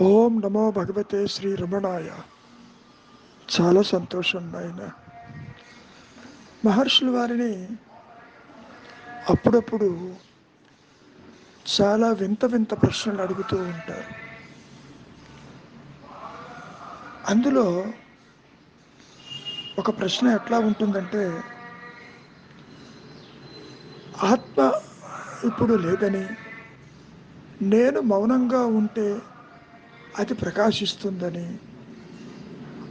ఓం నమో భగవతే శ్రీ రమణాయ. చాలా సంతోషం నాయన. మహర్షుల వారిని అప్పుడప్పుడు చాలా వింత వింత ప్రశ్నలు అడుగుతూ ఉంటారు. అందులో ఒక ప్రశ్న ఎట్లా ఉంటుందంటే ఆత్మ ఇప్పుడు లేదని నేను మౌనంగా ఉంటే అది ప్రకాశిస్తుందని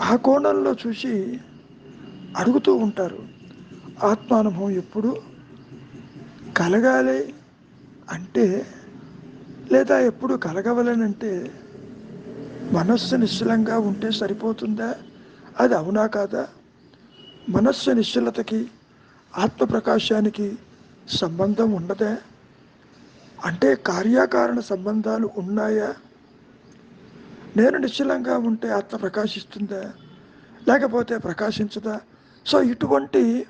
ఆ కోణంలో చూసి అడుగుతూ ఉంటారు. ఆత్మానుభవం ఎప్పుడు కలగాలి అంటే లేదా ఎప్పుడు కలగవలనంటే మనస్సు నిశ్చలంగా ఉంటే సరిపోతుందా? అది అవునా కాదా? మనస్సు నిశ్చలతకి ఆత్మప్రకాశానికి సంబంధం ఉండదా? అంటే కార్యాకారణ సంబంధాలు ఉన్నాయా? నేను నిశ్చలంగా ఉంటే ఆత్మ ప్రకాశిస్తుందా? లేకపోతే ప్రకాశించదా? సో ఇటువంటి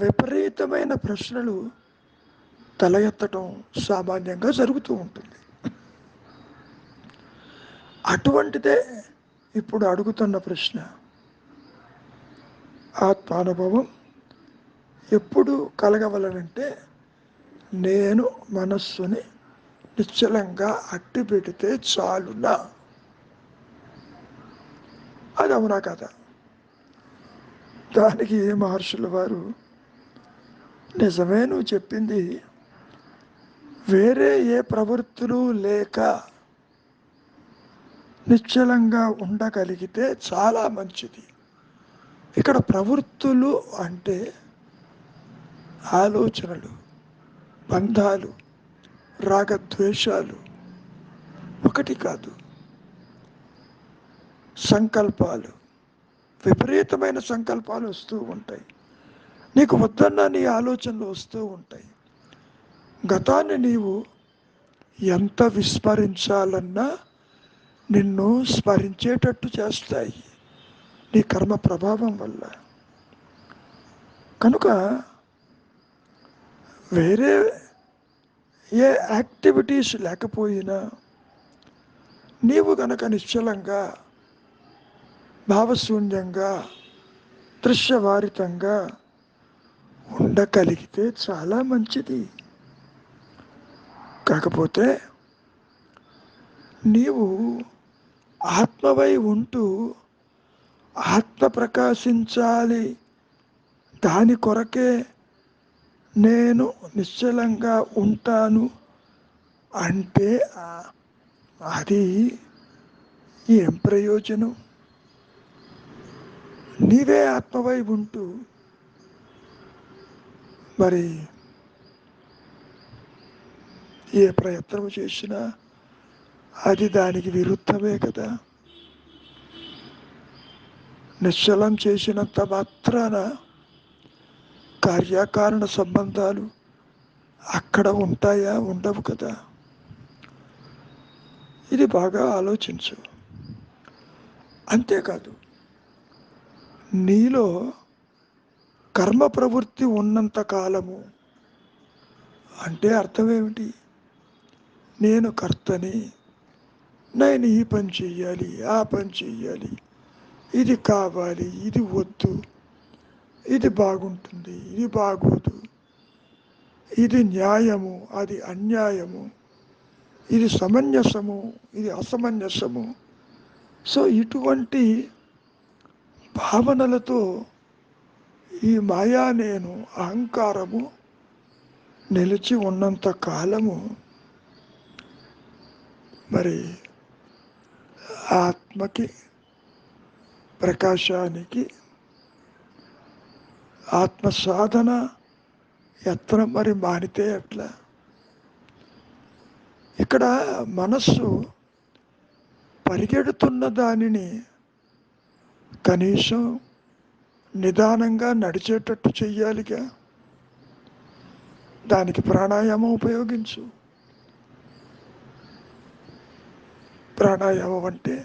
విపరీతమైన ప్రశ్నలు తల ఎత్తటం సామాన్యంగా జరుగుతూ ఉంటుంది. అటువంటిదే ఇప్పుడు అడుగుతున్న ప్రశ్న. ఆత్మానుభవం ఎప్పుడు కలగవలనంటే నేను మనస్సుని నిశ్చలంగా అట్టి పెడితే చాలునా? అది అవునా కథ దానికి మహర్షుల వారు? నిజమే నువ్వు చెప్పింది. వేరే ఏ ప్రవృత్తులు లేక నిశ్చలంగా ఉండగలిగితే చాలా మంచిది. ఇక్కడ ప్రవృత్తులు అంటే ఆలోచనలు బంధాలు రాగద్వేషాలు. ఒకటి కాదు. సంకల్పాలు విపరీతమైన సంకల్పాలు వస్తూ ఉంటాయి. నీకు వద్దన్న నీ ఆలోచనలు వస్తూ ఉంటాయి. గతాన్ని నీవు ఎంత విస్మరించాలన్నా నిన్ను స్మరించేటట్టు చేస్తాయి నీ కర్మ ప్రభావం వల్ల. కనుక వేరే ఏ యాక్టివిటీస్ లేకపోయినా నీవు కనుక నిశ్చలంగా భావశూన్యంగా దృశ్యవారితంగా ఉండగలిగితే చాలా మంచిది. కాకపోతే నీవు ఆత్మవై ఉంటూ ఆత్మ ప్రకాశించాలి. దాని కొరకే నేను నిశ్చలంగా ఉంటాను అంటే అది ఏం ప్రయోజనం? నీవే ఆత్మవై ఉంటూ మరి ఏ ప్రయత్నం చేసినా అది దానికి విరుద్ధమే కదా. నిశ్చలం చేసినంత మాత్రాన కార్యకారణ సంబంధాలు అక్కడ ఉంటాయా ఉండవు కదా. ఇది బాగా ఆలోచించు. అంతేకాదు నీలో కర్మ ప్రవృత్తి ఉన్నంత కాలము. అంటే అర్థం ఏమిటి నేను కర్తని నేను ఈ పని చెయ్యాలి ఆ పని చెయ్యాలి ఇది కావాలి ఇది వద్దు ఇది బాగుంటుంది ఇది బాగోదు ఇది న్యాయము అది అన్యాయము ఇది సమంజసము ఇది అసమంజసము. సో ఇటువంటి భావనలతో ఈ మాయా నేను అహంకారము నిలిచి ఉన్నంత కాలము మరి ఆత్మకి ప్రకాశానికి ఆత్మ సాధన యత్నం మరి మానితే అట్లా ఇక్కడ మనస్సు పరిగెడుతున్న దానిని కనీసం నిదానంగా నడిచేటట్టు చెయ్యాలిగా. దానికి ప్రాణాయామం ఉపయోగించు. ప్రాణాయామం అంటే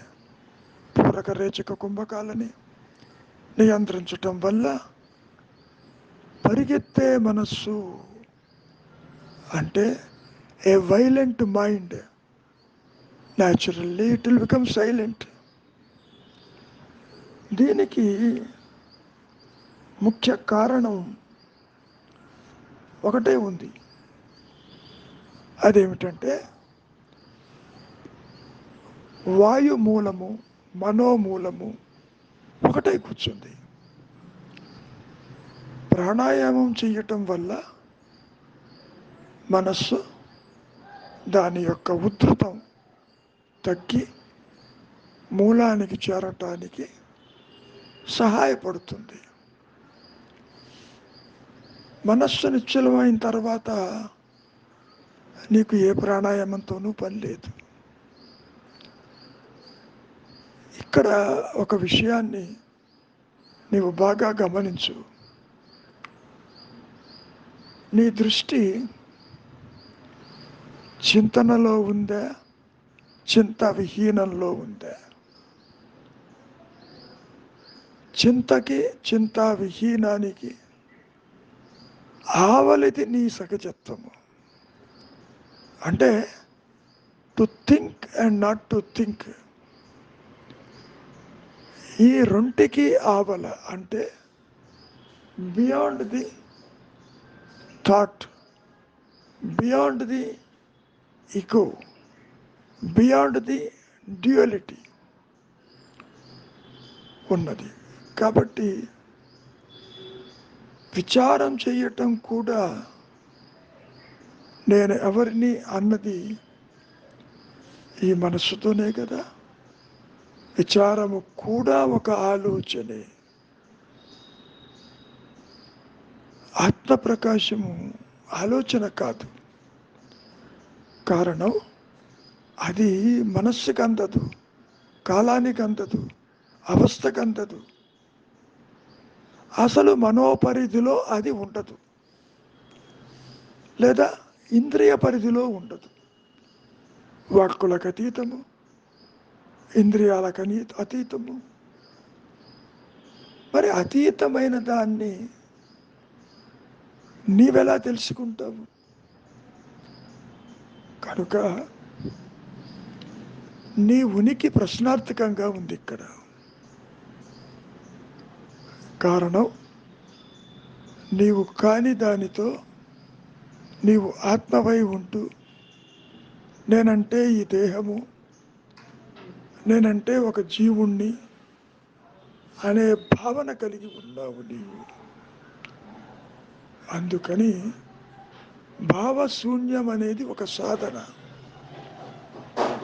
పూరక రేచక కుంభకాలని నియంత్రించటం వల్ల పరిగెత్తే మనస్సు అంటే a violent mind naturally it will become silent. దీనికి ముఖ్య కారణం ఒకటే ఉంది. అదేమిటంటే వాయుమూలము మనోమూలము ఒకటే కూర్చుంది. ప్రాణాయామం చేయటం వల్ల మనస్సు దాని యొక్క ఉద్ధృతం తగ్గి మూలానికి చేరటానికి సహాయపడుతుంది. మనస్సు నిశ్చలమైన తర్వాత నీకు ఏ ప్రాణాయామంతోనూ పని లేదు. ఇక్కడ ఒక విషయాన్ని నీవు బాగా గమనించు. నీ దృష్టి చింతనలో ఉందా? చింత విహీనంలో ఉందా? చింతకి చింతా విహీనానికి ఆవలిది నీ సహజత్వము అంటే to think and not to think ఈ రెంటికి ఆవల అంటే beyond the thought beyond the ego beyond the duality ఉన్నది. కాబట్టి విచారం చేయటం కూడా నేను ఎవరిని అన్నది ఈ మనస్సుతోనే కదా. విచారము కూడా ఒక ఆలోచనే. ఆత్మప్రకాశము ఆలోచన కాదు. కారణం అది మనస్సుకు అందదు కాలానికి అందదు అవస్థకు అందదు అసలు మనోపరిధిలో అది ఉండదు. లేదా ఇంద్రియ పరిధిలో ఉండదు. వాక్కులకు అతీతము ఇంద్రియాలకు అతీతము. మరి అతీతమైన దాన్ని నీవెలా తెలుసుకుంటావు? కనుక నీ ఉనికి ప్రశ్నార్థకంగా ఉంది ఇక్కడ. కారణం. నీవు కాని దానితో నీవు ఆత్మవై ఉంటూ నేనంటే ఈ దేహము నేనంటే ఒక జీవుణ్ణి అనే భావన కలిగి ఉన్నావు నీవు. అందుకని భావశూన్యం అనేది ఒక సాధన.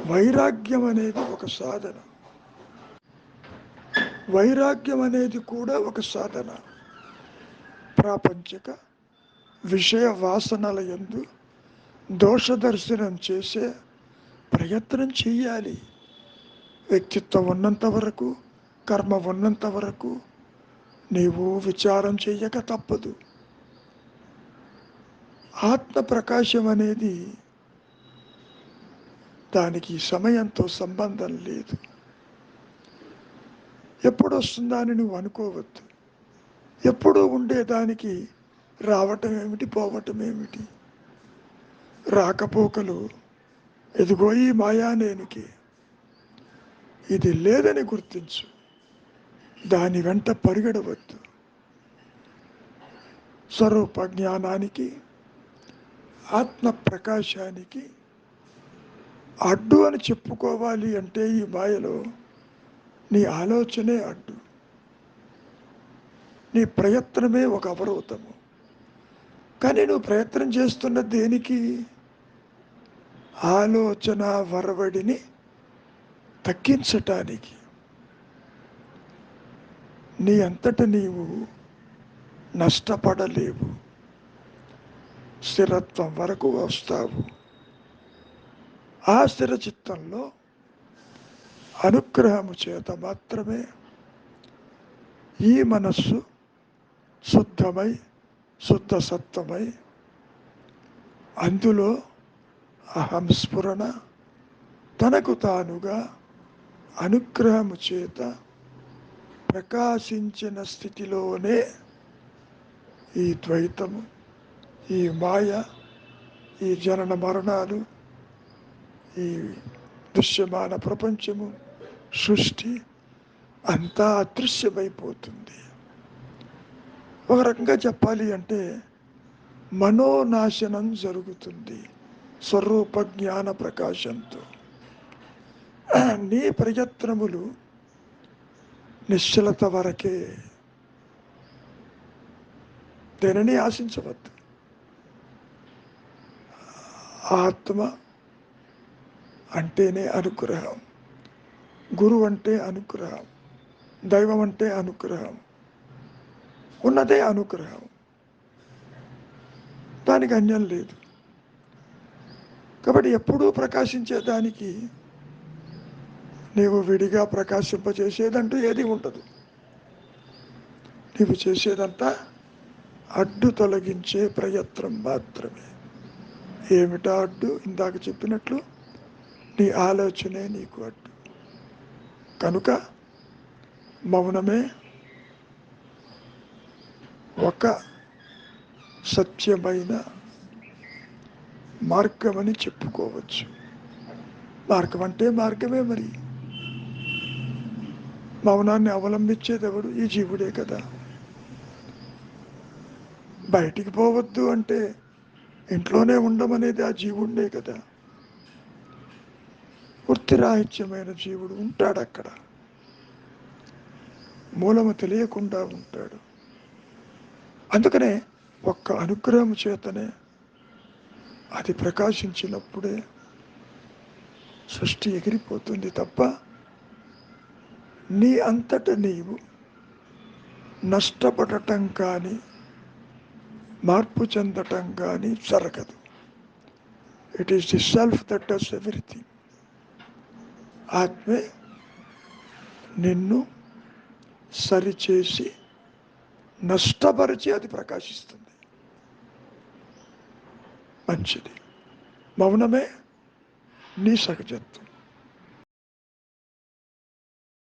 వైరాగ్యం అనేది ఒక సాధన. వైరాగ్యం అనేది కూడా ఒక సాధన. ప్రాపంచిక విషయ వాసనల ఎందు దోషదర్శనం చేసే ప్రయత్నం చేయాలి వ్యక్తిత్వం ఉన్నంత వరకు కర్మ ఉన్నంత వరకు నీవు విచారం చెయ్యక తప్పదు. ఆత్మ ప్రకాశం అనేది దానికి సమయంతో సంబంధం లేదు. ఎప్పుడు వస్తుందా అని నువ్వు అనుకోవద్దు. ఎప్పుడు ఉండేదానికి రావటం ఏమిటి పోవటం ఏమిటి? రాకపోకలు ఎదుగో ఈ మాయానేనికి. ఇది లేదని గుర్తించు. దాని వెంట పరిగెడవద్దు. స్వరూప జ్ఞానానికి ఆత్మ ప్రకాశానికి అడ్డు అని చెప్పుకోవాలి అంటే ఈ మాయలో నీ ఆలోచనే అడ్డు. నీ ప్రయత్నమే ఒక అవరోధము. కానీ నువ్వు ప్రయత్నం చేస్తున్న దేనికి? ఆలోచన వరవడిని తగ్గించటానికి. నీ అంతట నీవు నష్టపడలేవు. స్థిరత్వం వరకు వస్తావు. ఆ స్థిర చిత్తంలో అనుగ్రహము చేత మాత్రమే ఈ మనస్సు శుద్ధమై శుద్ధ సత్వమై అందులో అహం స్ఫురణ తనకు తానుగా అనుగ్రహము చేత ప్రకాశించిన స్థితిలోనే ఈ ద్వైతము ఈ మాయ ఈ జనన మరణాలు ఈ దృశ్యమాన ప్రపంచము సృష్టి అంతా అదృశ్యమైపోతుంది. ఒక రకంగా చెప్పాలి అంటే మనోనాశనం జరుగుతుంది. స్వరూప జ్ఞాన ప్రకాశంతో. నీ ప్రయత్నములు నిశ్చలత వరకే. దేనిని ఆశించవద్దు. ఆత్మ అంటేనే అనుగ్రహం. గురువు అంటే అనుగ్రహం దైవం అంటే అనుగ్రహం ఉన్నదే అనుగ్రహం. దానికి అన్యం లేదు. కాబట్టి ఎప్పుడూ ప్రకాశించేదానికి నీవు విడిగా ప్రకాశింపచేసేదంటూ ఏది ఉండదు. నీవు చేసేదంతా అడ్డు తొలగించే ప్రయత్నం మాత్రమే. ఏమిటా అడ్డు? ఇందాక చెప్పినట్లు నీ ఆలోచనే నీకు అడ్డు. కనుక మౌనమే ఒక సత్యమైన మార్గమని చెప్పుకోవచ్చు. మార్గం అంటే మార్గమే మరి. మౌనాన్ని అవలంబించేదెవడు ఈ జీవుడే కదా. బయటికి పోవద్దు అంటే ఇంట్లోనే ఉండమనేది ఆ జీవుడే కదా. వృత్తిరాహిత్యమైన జీవుడు ఉంటాడు అక్కడ. మూలము తెలియకుండా ఉంటాడు. అందుకనే ఒక్క అనుగ్రహం చేతనే అది ప్రకాశించినప్పుడే సృష్టి ఎగిరిపోతుంది తప్ప నీ అంతట నీవు నష్టపడటం కానీ మార్పు చెందటం కానీ జరగదు. It is the self that does everything ఆత్మే నిన్ను సరిచేసి నష్టపరిచి అది ప్రకాశిస్తుంది. మంచిది. మౌనమే నీ సహజత్వం.